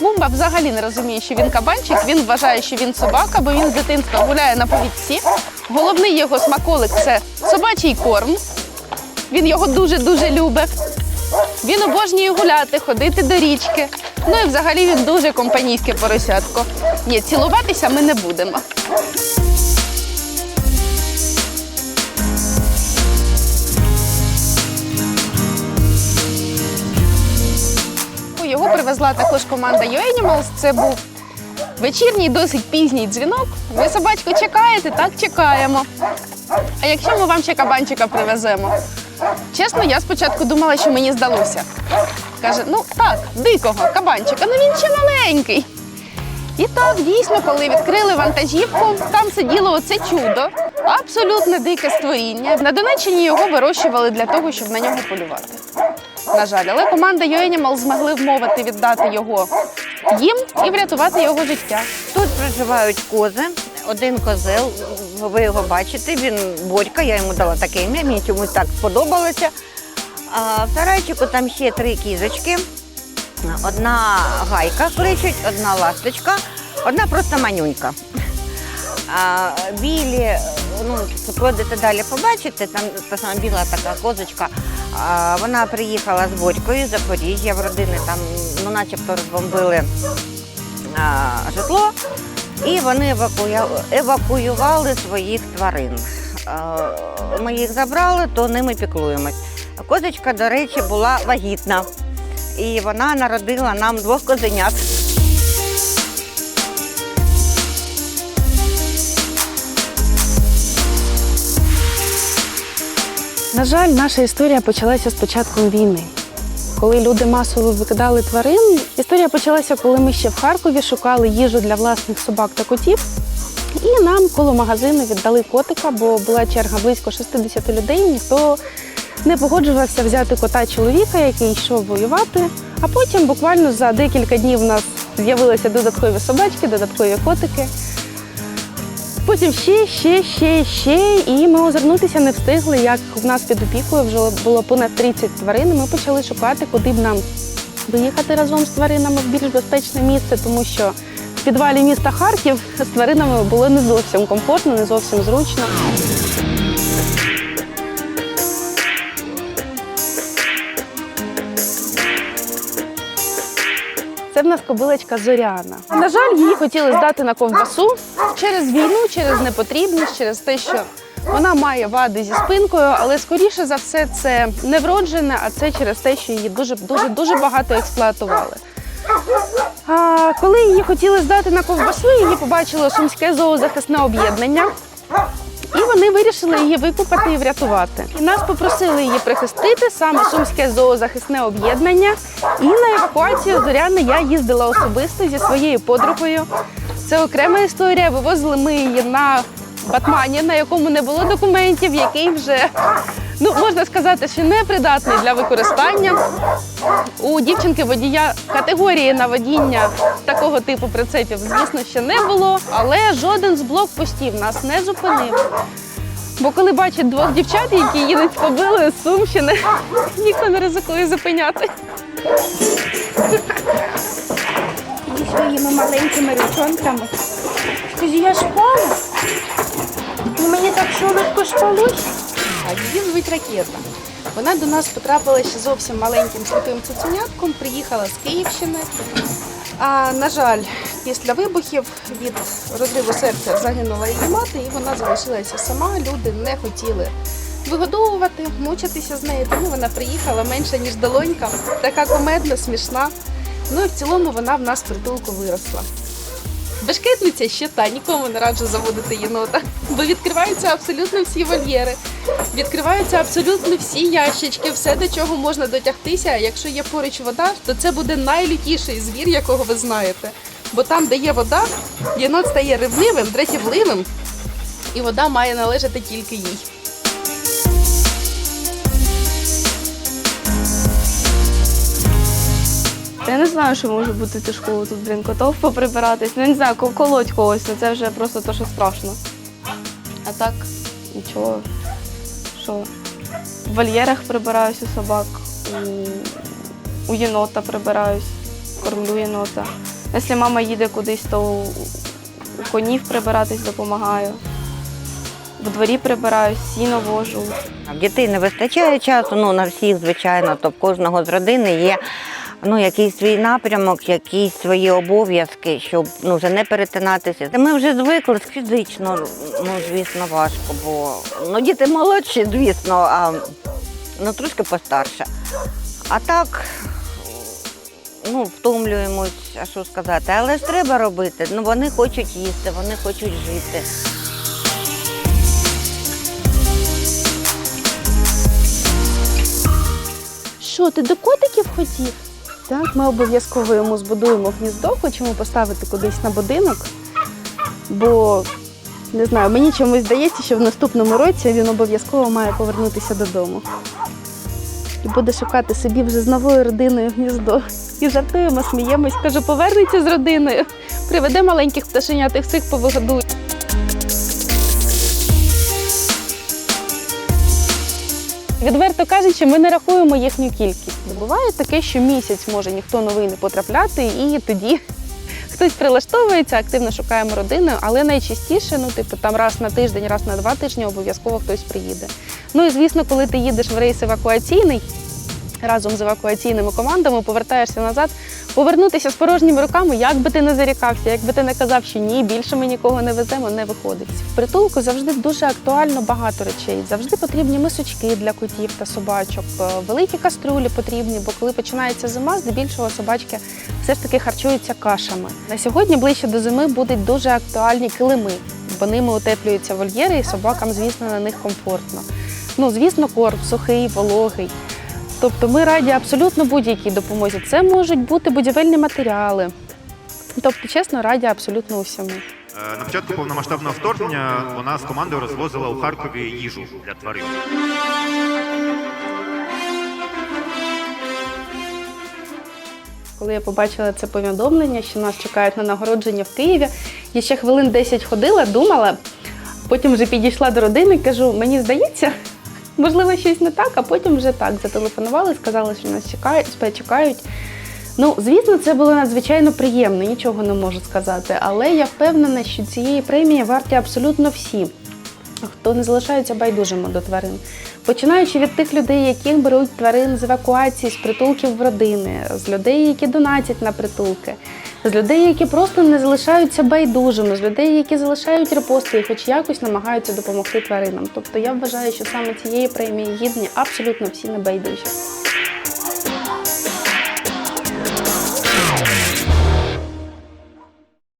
Сімба взагалі не розуміє, що він кабанчик. Він вважає, що він собака, бо він з дитинства гуляє на повідці. Головний його смаколик це собачий корм. Він його дуже-дуже любить. Він обожнює гуляти, ходити до річки. Ну і взагалі він дуже компанійське поросятко. Ні, цілуватися ми не будемо. Привезла також команда YouAnimals. Це був вечірній, досить пізній дзвінок. Ви собачку чекаєте? Так чекаємо. А якщо ми вам ще кабанчика привеземо? Чесно, я спочатку думала, що мені здалося. Каже, ну так, дикого кабанчика, ну він ще маленький. І так, дійсно, коли відкрили вантажівку, там сиділо оце чудо, абсолютно дике створіння. На Донеччині його вирощували для того, щоб на нього полювати. На жаль, але команда YouAnimal змогли вмовити віддати його їм і врятувати його життя. Тут проживають кози. Один козел, ви його бачите, він Борька, я йому дала таке ім'я, мені чомусь так сподобалося. А в сарайчику там ще три кізочки. Одна гайка кричить, одна ласточка, одна просто манюнька. А, білі, ну, пройдете далі, побачите, там та сама біла така козочка. Вона приїхала з Борькою Запоріжжя, в родини там, ну, начебто розбомбили житло, і вони евакуювали своїх тварин. Ми їх забрали, то ними піклуємось. Козочка, до речі, була вагітна, і вона народила нам двох козенят. На жаль, наша історія почалася з початком війни. Коли люди масово викидали тварин, історія почалася, коли ми ще в Харкові шукали їжу для власних собак та котів. І нам коло магазину віддали котика, бо була черга близько 60 людей. Ніхто не погоджувався взяти кота чоловіка, який йшов воювати. А потім, буквально за декілька днів, у нас з'явилися додаткові собачки, додаткові котики. Потім ще, ще, ще, ще, і ми озирнутися не встигли. Як в нас під опікою вже було понад 30 тварин. Ми почали шукати, куди б нам доїхати разом з тваринами в більш безпечне місце, тому що в підвалі міста Харків з тваринами було не зовсім комфортно, не зовсім зручно. Це в нас кобилочка Зоряна. На жаль, її хотіли здати на ковбасу через війну, через непотрібність, через те, що вона має вади зі спинкою, але скоріше за все це не вроджене, а це через те, що її дуже дуже дуже багато експлуатували. А, коли її хотіли здати на ковбасу, її побачило сумське зоозахисне об'єднання. Вони вирішили її викупати і врятувати. І нас попросили її прихистити саме сумське зоозахисне об'єднання. І на евакуацію Зоряни я їздила особисто зі своєю подругою. Це окрема історія. Вивозили ми її на батмані, на якому не було документів, який вже ну можна сказати, що непридатний для використання. У дівчинки водія категорії на водіння такого типу прицепів, звісно, ще не було, але жоден з блокпостів нас не зупинив. Бо коли бачать двох дівчат, які їдуть з кобилою з Сумщини, ніхто не ризикує зупиняти. зі своїми маленькими ручонками. Скажи, я спала? Ну, мені так швидко спалось. Її звуть ракета. Вона до нас потрапила ще зовсім маленьким сліпим цуценятком, приїхала з Київщини. А, на жаль, після вибухів від розриву серця загинула її мати, і вона залишилася сама. Люди не хотіли вигодовувати, мучитися з нею, тому вона приїхала менше, ніж долонька, така комедна, смішна. Ну і в цілому вона в нас притулку виросла. Бешкетниця ще та нікому не раджу заводити єнота, бо відкриваються абсолютно всі вольєри, відкриваються абсолютно всі ящички, все до чого можна дотягтися. Якщо є поруч вода, то це буде найлютіший звір, якого ви знаєте. Бо там, де є вода, єнот стає ревнивим, дратівливим, і вода має належати тільки їй. Я не знаю, що може бути тяжкого тут, блін, котов поприбиратись. Ну, не знаю, колоть когось, ну це вже просто то, що страшно. А так, нічого. Що? В вольєрах прибираюсь у собак, у, єнота прибираюсь, кормлю єнота. Якщо мама їде кудись, то у конів прибиратись допомагаю. В дворі прибираю, сіно вожу. Дітей не вистачає часу, ну на всіх, звичайно, то в кожного з родини є ну, якийсь свій напрямок, якісь свої обов'язки, щоб ну, вже не перетинатися. Ми вже звикли фізично, ну, звісно, важко, бо ну, діти молодші, звісно, а ну, трошки постарше. А так, ну, втомлюємось, а що сказати, але ж треба робити. Ну, вони хочуть їсти, вони хочуть жити. Що, ти до котиків хотів? Так, ми обов'язково йому збудуємо гніздо, хочемо поставити кудись на будинок, бо не знаю, мені чомусь здається, що в наступному році він обов'язково має повернутися додому. І буде шукати собі вже з новою родиною гніздо. І жартуємо, сміємось, каже, повернеться з родиною, приведе маленьких пташенят і всіх повигодує. Відверто кажучи, ми не рахуємо їхню кількість. Буває таке, що місяць може ніхто новий не потрапляти, і тоді хтось прилаштовується, активно шукаємо родину, але найчастіше, ну, типу, там раз на тиждень, раз на два тижні обов'язково хтось приїде. Ну і звісно, коли ти їдеш в рейс евакуаційний. Разом з евакуаційними командами повертаєшся назад, повернутися з порожніми руками, як би ти не зарікався, як би ти не казав, що ні, більше ми нікого не веземо, не виходить. В притулку завжди дуже актуально багато речей. Завжди потрібні мисочки для котів та собачок, е, великі каструлі потрібні, бо коли починається зима, здебільшого собачки все ж таки харчуються кашами. На сьогодні ближче до зими будуть дуже актуальні килими, бо ними утеплюються вольєри, і собакам, звісно, на них комфортно. Ну, звісно, корм сухий, вологий. Тобто ми раді абсолютно будь-якій допомозі. Це можуть бути будівельні матеріали. Тобто, чесно, раді абсолютно усьому. Е, На початку повномасштабного вторгнення вона з командою розвозила у Харкові їжу для тварин. Коли я побачила це повідомлення, що нас чекають на нагородження в Києві, я ще хвилин 10 ходила, думала, потім вже підійшла до родини, кажу, мені здається, можливо, щось не так, а потім вже так зателефонували, сказали, що нас чекають, чекають. Ну, звісно, це було надзвичайно приємно, нічого не можу сказати. Але я впевнена, що цієї премії варті абсолютно всі, хто не залишаються байдужими до тварин. Починаючи від тих людей, які беруть тварин з евакуації, з притулків в родини, з людей, які донатять на притулки, з людей, які просто не залишаються байдужими, з людей, які залишають репости і хоч якось намагаються допомогти тваринам. Тобто я вважаю, що саме цієї премії гідні абсолютно всі небайдужі.